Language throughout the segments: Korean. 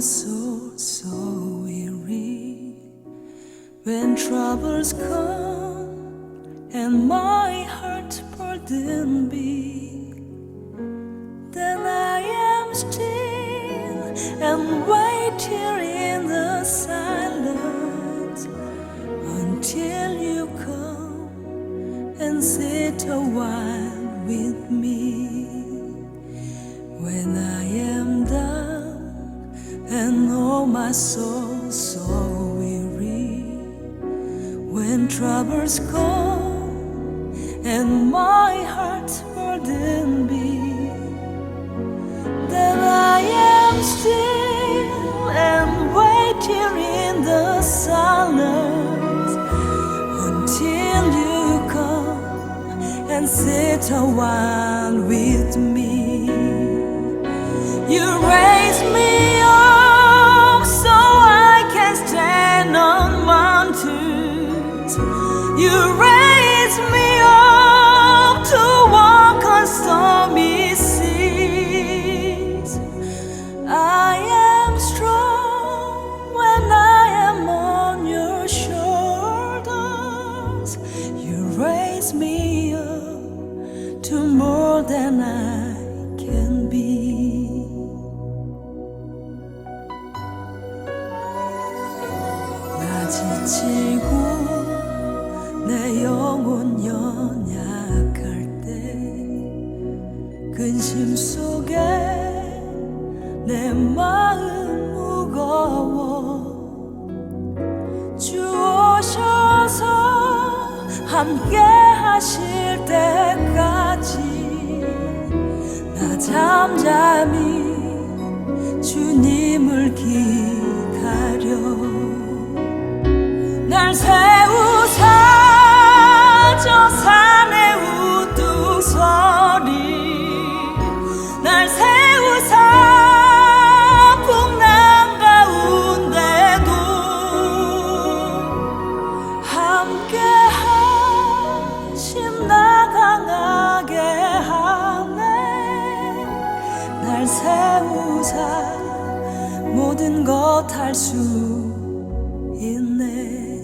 my soul so weary when troubles come and my heart burden be. Then I am still and wait and oh my soul so weary, when troubles come and my heart burden be, then I am still and wait here in the silence until you come and sit a while with me. You than I can be. 나 지치고 내 영혼 연약할 때 근심 속에 내 마음 무거워 주 오셔서 함께 하실 때까지 나 잠잠히 주님을 기다려. 날 세우사 저산 할 수 있네.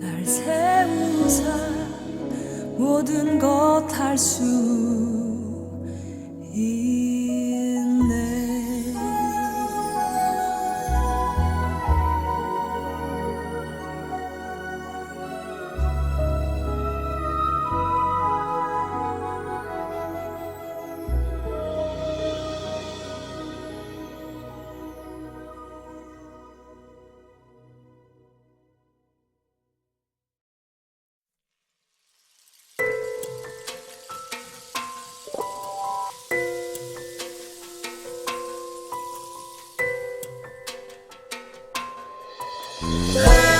날 세우사 모든 것 할 수 있네 Bye.